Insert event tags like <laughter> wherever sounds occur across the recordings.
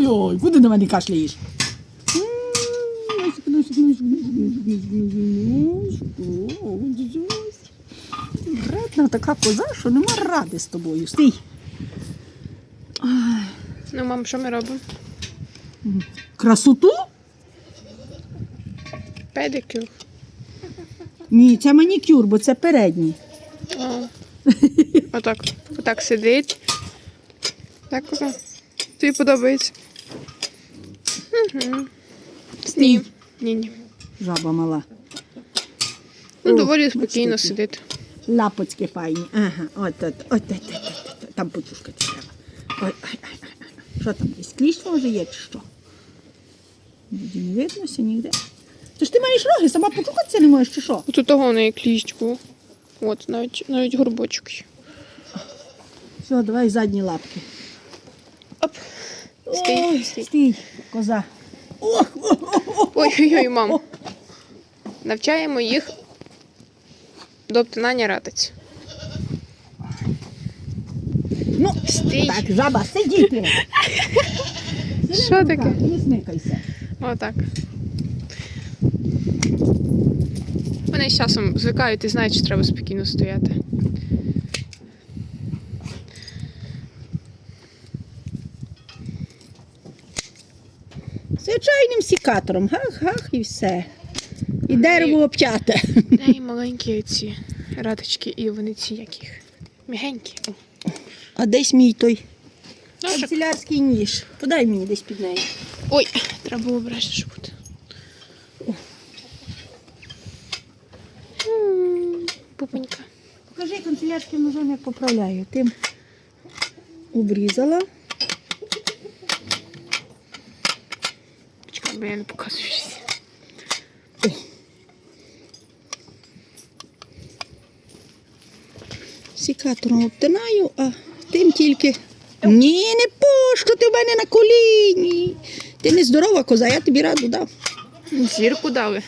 Ой-ой, куди на мене кашляєш? Вредна така коза, що нема ради з тобою. Стій. Ну, мам, що ми робимо? Красоту? Педикюр. Ні, це манікюр, бо це передній. Отак. Отак сидить. Так коза. Тобі подобається. Угу. Ні. Ні, ні. Жаба мала. Ну, доволі спокійно сидить. Лапочки файні. Ага, от, от, от, от, от, от, от. Там почушкати треба. Ой, ой, ой. Що там? Кліщ може є чи що? Не виднося ніде. То ж ти маєш роги, сама почухатися не можеш чи що? От у того в неї кліщ був. От, навіть, навіть горбочок є. Все, давай задні лапки. Оп. Стій, стій. стій, коза. Ой-ой-ой, мам. Навчаємо їх до обтинання ратиць. Ну, Стій. так, жаба, сидіти. Що таке? Не смикайся. Отак. Вони з часом звикають і знають, що треба спокійно стояти. Звичайним сікатором. Гах-гах і все. І дерево обтяте. Дай маленькі ці ратички, і вони ці як їх. Мігенькі. А десь мій той канцелярський ніж. Подай мені десь під неї. Ой, треба було обережніше бути. Пупенька. Покажи канцелярським ножом, як поправляю. Тим обрізала. Бо я не показую щось. Сікатором обтинаю, а тим тільки. Ні, не пощо ти в мене на коліні. Ти не здорова коза, я тобі раду дав. Зірку дали.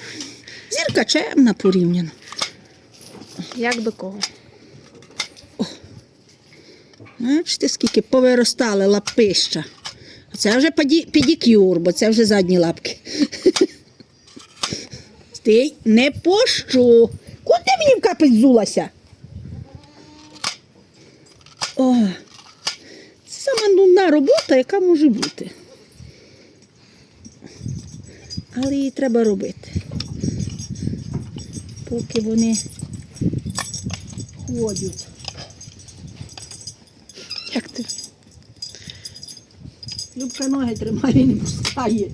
Зірка чемна порівняно. Як до кого? Бачите, скільки повиростали лапища. Це вже педикюр, бо це вже задні лапки. Стій, не пощу. Куди мені в капець зулася? О, це сама нудна робота, яка може бути. Але її треба робити. Поки вони ходять. Як ти? Любка ноги тримає і не пускає.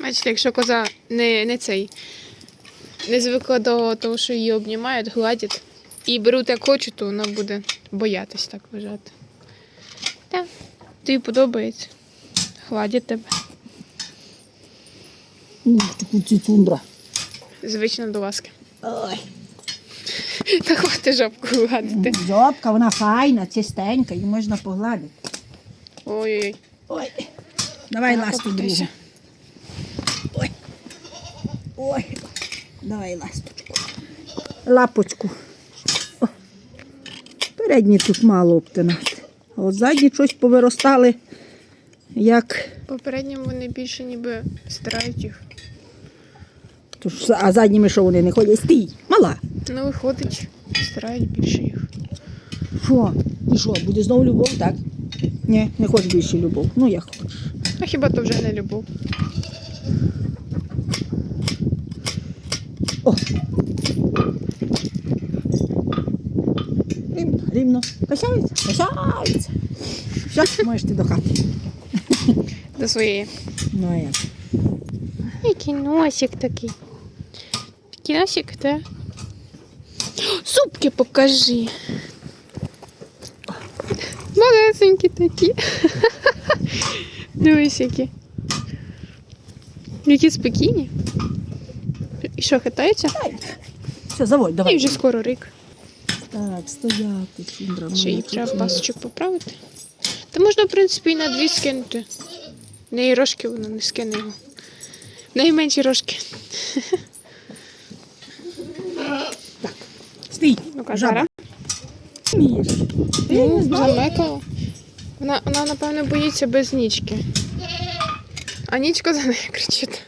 Бачите, якщо коза не, не цей, не звикла до того, що її обнімають, гладять і беруть як хочуть, то вона буде боятись так лежати. Так, тобі подобається. Гладять тебе. Ух, таку цуцундра. Звично до ласки. Ой. <laughs> Та хвати жабку гладити. Жопка, вона файна, чистенька, її можна погладити. Ой-ой-ой. Ой. Давай ласту другу. Ой. Ой. Давай ласточку. Лапочку. О. Передні тут мало обтинати. А от задні щось повиростали, як. Попередньо вони більше ніби стирають їх. Тож, а задніми що вони не ходять? Стій, мала. Ну, виходить, стирають більше їх. Що? І що, буде знову любов, так? Ні, не хочеш більше любов. Ну як хочеш. А хіба то вже не любов? О. Рівно, рівно. Качається? Качається. Все, можеш ти до хати. До своєї. Ну, а як? Який носик такий. Носик, так? Зубки покажи. Малесенькі такі. Дивись, які. Які спокійні. І що, хитаються? Все, заводь, давай. І вже скоро рік. Так, стояти, Сіндра. Ще її треба пасочок поправити. Та можна, в принципі, і на дві скинути. В неї рожки вона не скине його. В неї менші рожки. Стій, Ну-ка. Ти не Ну, замекала. Вона, вона, напевно, боїться без нічки. А нічка за нею кричить.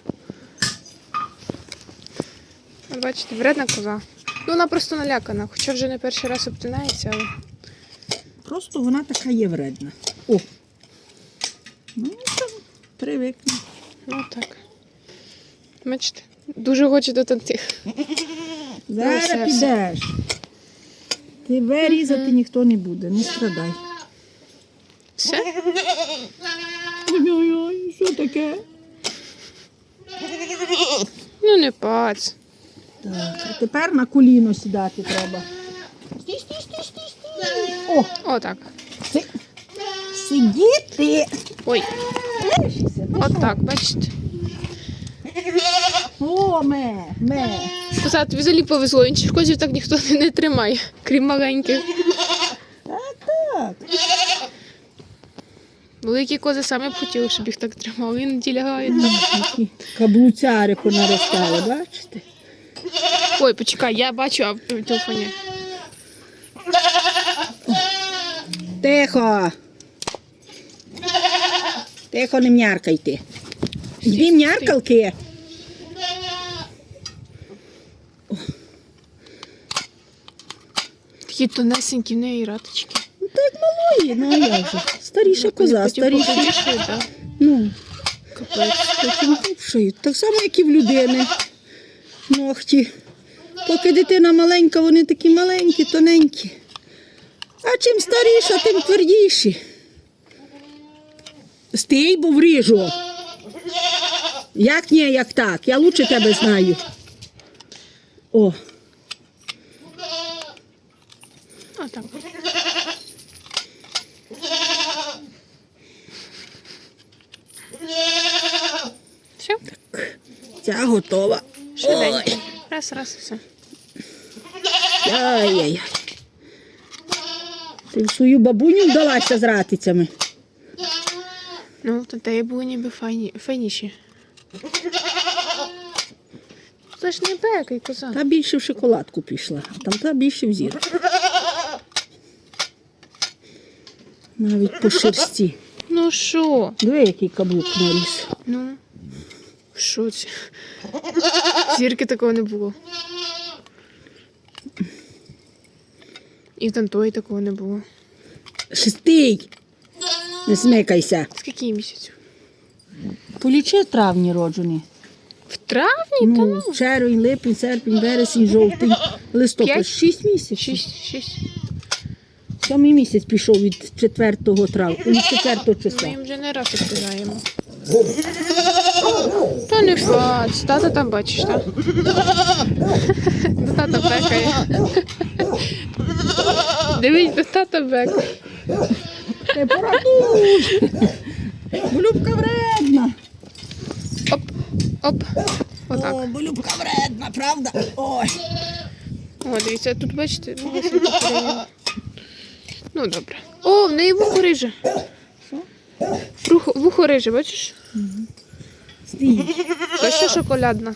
Бачите, вредна коза. Ну, вона просто налякана, хоча вже не перший раз обтинається, але. Просто вона така є вредна. О. Ну, там привикне. Ну так. Бачите, дуже хоче до тих. Зараз підеш. Тебе різати ніхто не буде, не страдай. Все? Ой-ой-ой, що таке? Ну не пац. Так, а тепер на коліно сідати треба. Стій, стій, стій, стій, стій. О, Отак. си... сидіти. Ой, Лишися. що? отак, бачите. О, ме, ме. Тобі взагалі повезло, інших козів так ніхто не, тримає, крім маленьких. Так, так. Великі кози самі б хотіли, щоб їх так тримали. Іноді лягають там. Які каблуцяри понаростали, бачите? Ой, почекай, я бачу, а в телефоні. Тихо. Тихо, не м'яркайте. Дві м'яркалки. Такі тонесенькі в неї раточки. Ну так малої, ну а як же? Старіша коза, старіша. Ну, Капець. шиють. Так само, як і в людини. Ногті. Поки дитина маленька, вони такі маленькі, тоненькі. А чим старіша, тим твердіші. Стій, бо вріжу. Як ні, як так. Я лучше тебе знаю. О, Отак. Все, ця готова. швиденько. Раз, раз, все. Ай-яй. Ти в свою бабуню вдалася з ратицями. Ну, то те були ніби файні, файніші. Це ж не бека і коза. Та більше в шоколадку пішла, а там та більше в зір. Навіть по шерсті. Ну що? Диви, який каблук наріс. Ну, в шоці. Зірки такого не було. І в Тантої такого не було. Шестий. Не смикайся. Скільки їй місяців? Полічи в травні роджені. В травні? Та Ну, ну. червень, липень, серпень, вересень, жовтень, листопад. П'ять? Шість місяців. Шість, шість. Сьомий місяць пішов від 4 травня, від 4 Ми їм вже не раз обсуждаємо. Та не фац. Тата там бачиш, так? До тата бекає. Дивись, до тата бекає. Ти порадуй. Любка вредна. Оп, оп. Отак. О, бо вредна, правда? Ой. О, дивіться, тут бачите. Ну добре. О, в неї вухо риже. Вухо, вухо риже, бачиш? Стій. Точно шоколадна.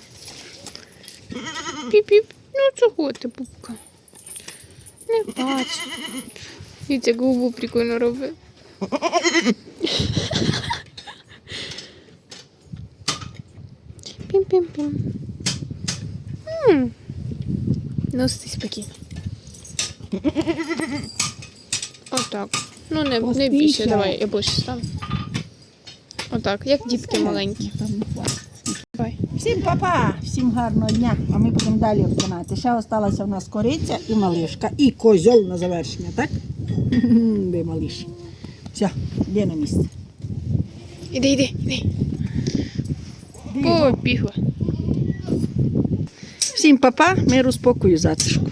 Піп-піп. Ну чого ти, бубка? Не бачу. Дивіться, як губу прикольно робить. Пім-пім-пім. Ну, стій спокійно. Отак. Ну, не, не більше, давай, я ближче стану. Отак, як дітки маленькі. Давай. Всім папа, всім гарного дня, а ми будемо далі обтинати. Ще осталася в нас кориця і малишка, і козьол на завершення, так? <laughs> Де малиш. Все, де на місце. Іди, іди, іди. Побігла. Всім папа, миру, спокою, затишку.